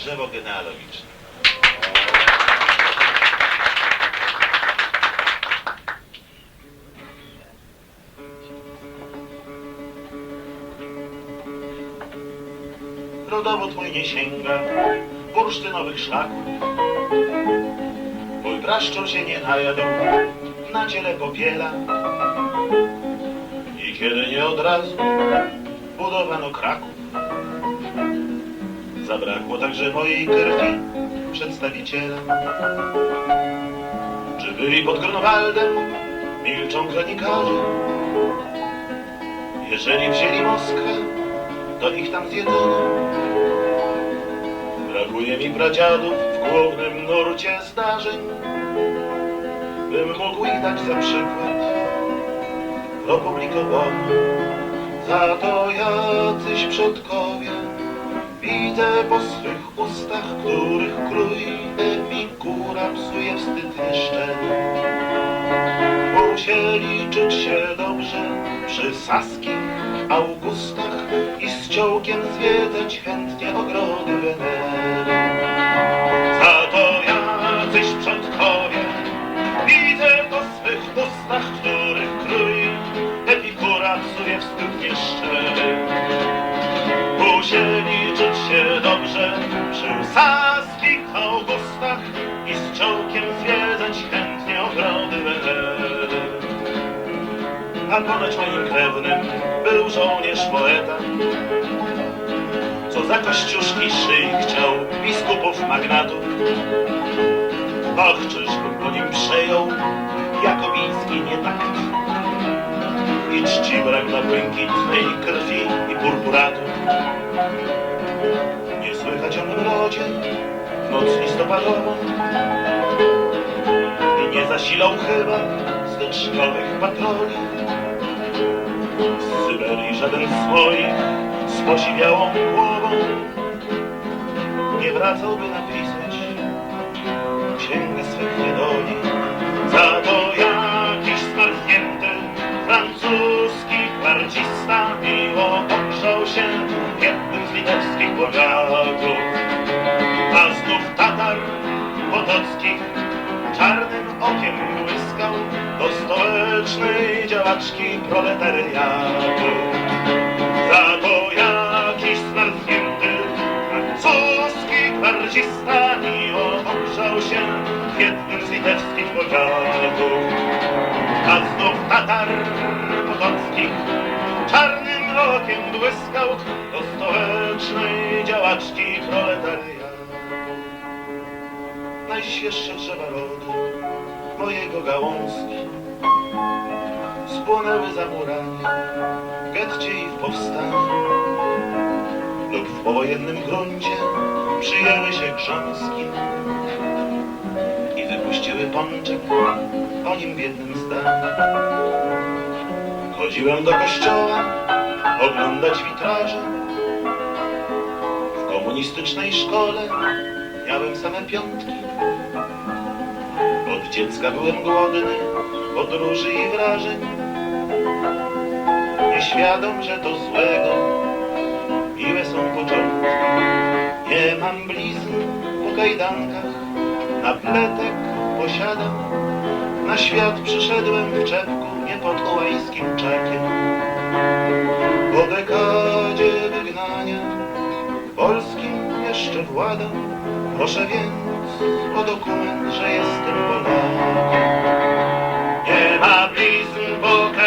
drzewo genealogiczne. Rodowód mój nie sięga bursztynowych szlaków. Mój praszczur się nie najadł na ciele popiela. I kiedy nie od razu budowano Kraków, zabrakło także mojej krwi przedstawiciela. Czy byli pod Grunwaldem, milczą kronikarze. Jeżeli wzięli Moskwę, to ich tam zjedzono. Brakuje mi pradziadów w głównym nurcie zdarzeń, bym mógł ich dać za przykład. Opublikowano za to jacyś przodkowie. Widzę po swych ustach, których krój epikura psuje wstyd jeszcze. Musieli czuć się dobrze przy saskich Augustach i z ciołkiem zwiedzać chętnie ogrody Wenery. Epikura psuje wstyd nieszczery. Musieli czuć się dobrze przy saskich Augustach i z czołkiem zwiedzać chętnie ogrody. A ponoć moim krewnym był żołnierz poeta, co za kościuszki szyi chciał biskupów magnatów. Och, czyżbym po nim przejął jakobijski nietakt i czci brak na błękitnej krwi i purpuratu. Nie słychać o mym rodzie w noc listopadową i nie zasilał chyba styczniowych patroli. Z Syberii żaden swoich z posiwiałą głową nie wracałby napisać księgę miło ogrzał się jednym z litewskich powiatów. A znów Tatar Potockich czarnym okiem błyskał do stołecznej działaczki proletariatu. Za to jakiś zmarznięty francuski gwardzista miło ogrzał się jednym z litewskich powiatów. A znów Tatar Potockich czarnym okiem błyskał do stołecznej działaczki proletariatu. Najświeższe drzewa rodu mojego gałązki spłonęły za murami w getcie i w powstaniu lub w powojennym gruncie przyjęły się grząski i wypuściły pączek o nim w jednym zdaniu. Chodziłem do kościoła oglądać witraże. W komunistycznej szkole miałem same piątki. Od dziecka byłem głodny podróży i wrażeń. Nieświadom, że to złego, miłe są początki. Nie mam blizn po kajdankach, na pletek posiadam. Na świat przyszedłem w czepku, nie pod ołańskim czakiem. Po dekadzie wygnania polskim jeszcze władam. Proszę więc o dokument, że jestem Polakiem. Nie ma blizn po